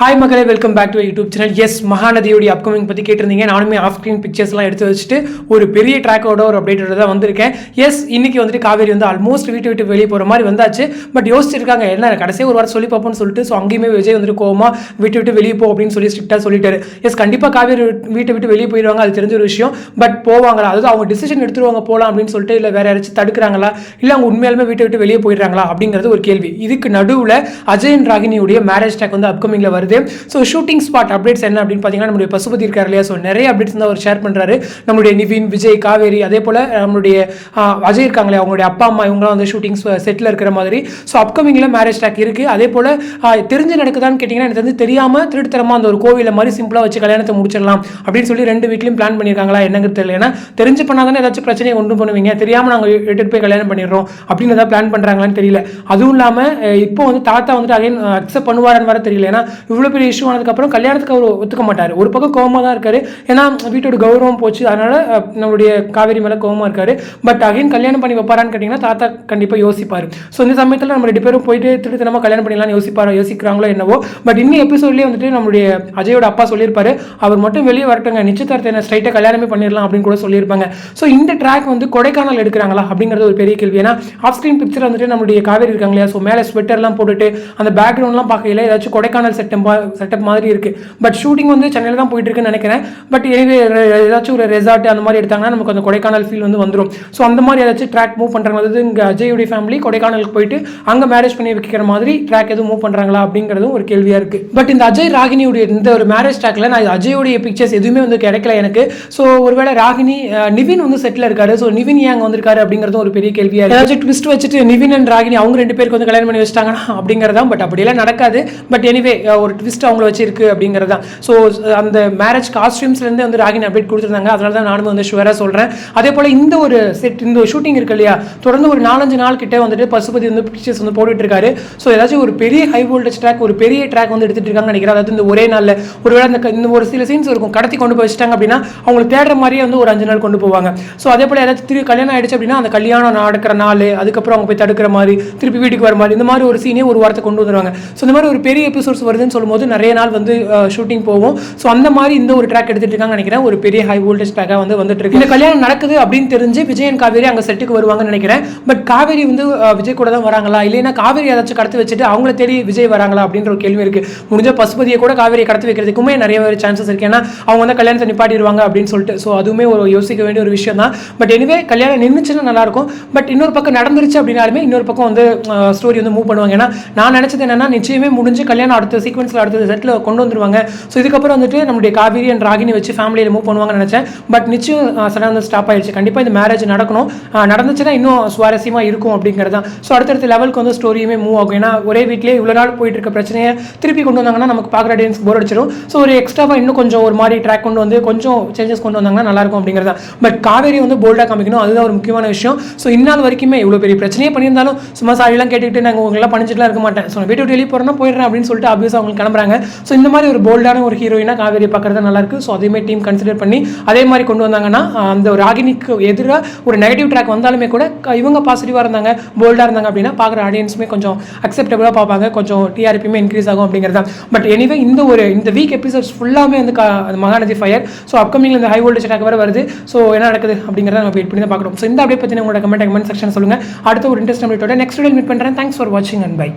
Hi மகளே welcome back to YouTube channel yes மகாநதியோடைய upcoming பற்றி கேட்டிருந்தீங்க. நானுமே ஆஃப் ஸ்க்ரீன் பிக்சர்ஸ்லாம் எடுத்து வச்சுட்டு ஒரு பெரிய ட்ராக்கோட ஒரு அப்டேட்டோட தான் வந்திருக்கேன். எஸ் இன்னைக்கு வந்துட்டு காவேரி வந்து ஆல்மோஸ்ட் வீட்டு விட்டு வெளியே போகிற மாதிரி வந்தாச்சு. பட் யோசிச்சிருக்காங்க என்ன கடைசியாக ஒரு வாரம் சொல்லி பார்ப்போம்னு சொல்லிட்டு ஸோ அங்கேயுமே விஜய் வந்துட்டு கோமா வீட்டு விட்டு வெளியே போ அப்படின்னு சொல்லி ஸ்ட்ரிக்டாக சொல்லிட்டாரு. எஸ் கண்டிப்பாக காவேரி வீட்டை விட்டு வெளியே போயிடுவாங்க அது தெரிஞ்ச ஒரு விஷயம். பட் போவாங்களா? அதாவது அவங்க டிசிஷன் எடுத்துருவாங்க போகலாம் அப்படின்னு சொல்லிட்டு இல்லை வேறு யாராச்சும் தடுக்கிறாங்களா? இல்லை அவங்க உண்மையாலுமே வீட்டை விட்டு வெளியே போயிடுறாங்களா? அப்படிங்கிறது ஒரு கேள்வி. இதுக்கு நடுவில் அஜயன் ராகினியுடைய மேரேஜ் டேக் வந்து அப்கமிங்கில் வருது. ஸோ ஷூட்டிங் ஸ்பாட் அப்டேட்ஸ் என்ன அப்படின்னு பார்த்தீங்கன்னா நம்மளுடைய பசுபதி இருக்கார் இல்லையா? ஸோ நிறைய அப்டேட்ஸ் தான் அவர் ஷேர் பண்ணுறாரு நம்மளுடைய நிவின் விஜய் காவேரி அதே போல் நம்மளுடைய அஜய் இருக்காங்களே அவங்களுடைய அப்பா அம்மா இவங்களாம் வந்து ஷூட்டிங் செட்டில் இருக்கிற மாதிரி. ஸோ அப்கமிங்கில் மேரேஜ் டேக் இருக்குது அதே போல் தெரிஞ்சு நடக்குதான்னு கேட்டிங்கன்னா எனக்கு வந்து தெரியாமல் திருட்டுத்தரமாக அந்த ஒரு கோவிலை மாதிரி சிம்பிளாக வச்சு கல்யாணத்தை முடிச்சிடலாம் அப்படின்னு சொல்லி ரெண்டு வீட்லையும் பிளான் பண்ணியிருக்காங்களா? என்னங்கிறது தெரியல. ஏன்னா தெரிஞ்சு பண்ணாதானே ஏதாச்சும் பிரச்சனையை கொண்டு பண்ணுவீங்க. தெரியாமல் நாங்கள் எடுத்துகிட்டு போய் கல்யாணம் பண்ணிடுறோம் அப்படின்னு ஏதாவது பிளான் பண்ணுறாங்களான்னு தெரியல. அதுவும் இல்லாமல் இப்போ வந்து தாத்தா வந்துட்டு அகைன் அக்செப்ட் பண்ணுவாருன்னு வர தெரியல. ஏன்னா இவ்வளோ பெரிய இஷ்யூ ஆனதுக்கப்புறம் கல்யாணத்துக்கு அவர் ஒத்துக்க மாட்டார். ஒரு பக்கம் கோவமாக தான் இருக்காரு. ஏன்னா வீட்டோட கௌரவம் போச்சு. அதனால் நம்மளுடைய காவேரி மேலே கோவமாக இருக்காரு. பட் அகைன் கல்யாணம் பண்ணி வைப்பாரான்னு கேட்டிங்கன்னா தாத்தா கண்டிப்பாக யோசிப்பார். ஸோ இந்த சமயத்தில் நம்ம ரெண்டு பேரும் போயிட்டு திருத்தனமாக கல்யாணம் பண்ணிடலாம்னு யோசிப்பாரோ யோசிக்கிறாங்களோ என்னவோ. பட் இன்னும் எபிசோட்லேயே வந்துட்டு நம்மளுடைய அஜயோட அப்பா சொல்லியிருப்பாரு. அவர் மட்டும் வெளியே வரட்டுங்க. நிச்சயதார்த்தம் என்ன ஸ்ட்ரைட்டாக கல்யாணமே பண்ணிடலாம் அப்படின்னு கூட சொல்லியிருப்பாங்க. ஸோ இந்த ட்ராக் வந்து கொடைக்கானல் எடுக்கிறாங்களா அப்படிங்கிறது ஒரு பெரிய கேள்வி. ஏன்னா ஆஃப் ஸ்க்ரீன் பிக்சர் வந்துட்டு நம்மளுடைய காவேரி இருக்காங்க இல்லையா? ஸோ மேலே ஸ்வெட்டர்லாம் போட்டுட்டு அந்த பேக்ரவுண்ட்லாம் பார்க்கையில ஏதாச்சும் கொடைக்கானல் செட்டப் செட்டப் மாதிரி இருக்குது பட் ஷூட்டிங் வந்து சென்னையில் தான் போயிட்டு இருக்குன்னு நினைக்கிறேன் பட் எனவே ஏதாச்சும் ஒரு ரெசார்ட் அந்த மாதிரி எடுத்தாங்கன்னா நமக்கு அந்த கொடைக்கானல் ஃபீல் வந்து வந்துடும் ஸோ அந்த மாதிரி ஏதாச்சும் ட்ராக் மூவ் பண்ணுறாங்க அதாவது இங்கே அஜயுடைய ஃபேமிலி கொடைக்கானலுக்கு போயிட்டு அங்கே மேரேஜ் பண்ணி வைக்கிற மாதிரி ட்ராக் எதுவும் மூவ் பண்ணுறாங்களா அப்படிங்கிறதும் ஒரு கேள்வியாக இருக்குது பட் இந்த அஜய் ராகினியுடைய இந்த ஒரு மேரேஜ் ட்ராக்ல நான் அஜயுடைய பிக்சர்ஸ் எதுவுமே வந்து கிடைக்கல எனக்கு. ஸோ ஒருவேளை ராகினி நிவின் வந்து செட்டில் இருக்காரு. ஸோ நிவின் ஏன் அங்கே வந்திருக்காரு அப்படிங்கிறதும் ஒரு பெரிய கேள்வியாக இருக்குது ஏதாச்சும் ட்விஸ்ட் வச்சுட்டு நிவின் அண்ட் ராகினி அவங்க ரெண்டு பேருக்கு வந்து கல்யாணம் பண்ணி வச்சிட்டாங்கன்னா அப்படிங்கிறதான் பட் அப்படியெல்லாம் நடக்காது. பட் எனிவே ஒரு ட்விஸ்ட் அவங்கள வச்சிருக்கு அப்படிங்கிறது. தான் ஸோ அந்த மேரேஜ் காஸ்டியூம்ஸ்லேருந்து வந்து ராகினி அப்டேட் கொடுத்துருந்தாங்க. அதனால தான் நானும் வந்து ஷுவராக சொல்கிறேன் அதே போல் இந்த ஒரு செட் இந்த ஷூட்டிங் இருக்கு இல்லையா தொடர்ந்து ஒரு நாலஞ்சு நாள் கிட்டே வந்துட்டு பசுபதி வந்து பிக்சர்ஸ் வந்து போட்டுட்டு இருக்காரு. ஸோ ஏதாச்சும் ஒரு பெரிய ஹை வோல்டேஜ் ட்ராக் ஒரு பெரிய ட்ராக் வந்து எடுத்துட்டு இருக்காங்கன்னு நினைக்கிறேன். அதாவது இந்த ஒரே நாளில் ஒருவேளை அந்த இந்த ஒரு சில சீன்ஸ் இருக்கும் கடத்தி கொண்டு போய் வச்சிட்டாங்க அப்படின்னா அவங்களை தேடுற மாதிரியே வந்து ஒரு அஞ்சு நாள் கொண்டு போவாங்க. ஸோ அதே போல் ஏதாச்சும் திரு கல்யாணம் ஆயிடுச்சு அப்படின்னா அந்த கல்யாணம் நடக்கிற நாள் அதுக்கப்புறம் அவங்க போய் தடுக்கிற மாதிரி திருப்பி வீட்டுக்கு வர மாதிரி இந்த மாதிரி ஒரு சீனே ஒரு வாரத்தை கொண்டு வந்துருவாங்க. ஸோ இந்த மாதிரி ஒரு பெரிய எபிசோட்ஸ் வருதுன்னு சொல்லும்போது நிறைய நாள் வந்து ஷூட்டிங் போகும். ஸோ அந்த மாதிரி இந்த ஒரு ட்ராக் எடுத்துட்டு இருக்காங்க நினைக்கிறேன். ஒரு பெரிய ஹை வோல்டேஜ் ட்ராக்காக வந்து வந்துட்டு இருக்கு. இந்த கல்யாணம் நடக்குது அப்படின்னு தெரிஞ்சு விஜயன் காவேரி அங்கே செட்டுக்கு வருவாங்கன்னு நினைக்கிறேன். பட் காவேரி வந்து விஜய் கூட தான் வராங்களா? இல்லைன்னா காவேரி ஏதாச்சும் கடத்து வச்சுட்டு அவங்கள தேடி விஜய் வராங்களா? அப்படின்ற ஒரு கேள்வி இருக்கு. முடிஞ்ச பசுபதியை கூட காவேரியை கடத்தி வைக்கிறதுக்குமே நிறைய சான்சஸ் இருக்கு. ஏன்னா அவங்க வந்து கல்யாணத்தை நிப்பாட்டிடுவாங்க அப்படின்னு சொல்லிட்டு. ஸோ அதுவுமே ஒரு யோசிக்க வேண்டிய ஒரு விஷயம் தான். பட் எனிவே கல்யாணம் நின்றுச்சுன்னா நல்லா இருக்கும் பட் இன்னொரு பக்கம் நடந்துருச்சு அப்படின்னாலுமே இன்னொரு பக்கம் வந்து ஸ்டோரி வந்து மூவ் பண்ணுவாங்க. ஏன்னா நான் நினச்சது என்னன்னா நிச்சயமே முடிஞ்சு கல்யாணம் அடுத்த சீக்வன்ஸில் அடுத்தது செட்டில் கொண்டு வந்துருவாங்க. ஸோ இதுக்கப்புறம் வந்துட்டு நம்மளுடைய காவேரி அண்ட் ராகினி வச்சு ஃபேமிலியில் மூவ் பண்ணுவாங்கன்னு நினச்சேன். பட் நிச்சயம் சடனாக வந்து ஸ்டாப் ஆயிடுச்சு. கண்டிப்பாக இந்த மேரேஜ் நடக்கணும். நடந்துச்சுன்னா இன்னும் சுவாரஸ்யமாக இருக்கும் அப்படிங்கிறது தான். ஸோ அடுத்தடுத்த லெவலுக்கு வந்து ஸ்டோரியுமே மூவ் ஆகும். ஏன்னா ஒரே வீட்லேயே இவ்வளோ நாள் போயிட்டு இருக்க பிரச்சனையை திருப்பி கொண்டு வந்தாங்கன்னா நமக்கு பார்க்குற ஆடியன்ஸ் போர் அடிச்சிடும். ஸோ ஒரு எக்ஸ்ட்ராவாக இன்னும் கொஞ்சம் ஒரு மாதிரி ட்ராக் கொண்டு வந்து கொஞ்சம் சேஞ்சஸ் கொண்டு வந்தாங்கன்னா நல்லா இருக்கும் அப்படிங்கிறது தான். பட் காவேரி வந்து போல்டாக காமிக்கணும். அதுதான் ஒரு முக்கியமான விஷயம். ஸோ இந்நாள் வரைக்குமே இவ்வளோ பெரிய பிரச்சனையே பண்ணியிருந்தாலும் சும்மா சாரிலாம் கேட்டுக்கிட்டு நாங்கள் உங்களெல்லாம் பண்ணிச்சுட்டுலாம் இருக்க மாட்டேன். ஸோ வீட்டு விட்டு வெளியே போகிறேன்னா போயிடுறேன் அப்படின்னு சொல்லிட்டு அபியூஸ் அவங்களுக்கு கிளம்புறாங்க. ஸோ இந்த மாதிரி ஒரு போல்டான ஒரு ஹீரோயினாக காவேரி பார்க்குறது நல்லாயிருக்கு ஸோ அதையுமே டீம் கன்சிடர் பண்ணி அதே மாதிரி கொண்டு வந்தாங்கன்னா அந்த ஒரு ராகினிக்கு எதிராக ஒரு நெகட்டிவ் ட்ராக் வந்தாலுமே கூட இவங்க பாசிட்டிவாக இருந்தாங்க போல்டாக இருந்தாங்க அப்படின்னா பார்க்குற ஆடியன்ஸுமே கொஞ்சம் அக்செப்டபுளாக பார்ப்பாங்க. கொஞ்சம் டிஆர்பியுமே இன்க்ரீஸ் ஆகும் அப்படிங்கிறது தான். பட் எனிவே இந்த ஒரு இந்த வீக் எபிசோட்ஸ் ஃபுல்லாமே வந்து அந்த மகாநதி ஃபயர் ஸோ அப்கமிங்ல இந்த ஹை வோல்டேஜ் ட்ராக் வேறு வருது. ஸோ என்ன நடக்குது அப்படிங்கிறத நம்ம வெயிட் பண்ணி தான் பார்க்கணும். ஸோ இந்த அப்படியே பற்றி உங்களோட கமெண்ட் கமெண்ட் செக்ஷன் சொல்லுங்கள் அடுத்த ஒரு இன்ட்ரெஸ்ட் நம்மளோட நெக்ஸ்ட் வீடியோ மீட் பண்ணுறேன் தேங்க்ஸ் ஃபார் வாட்சிங் அண்ட் பை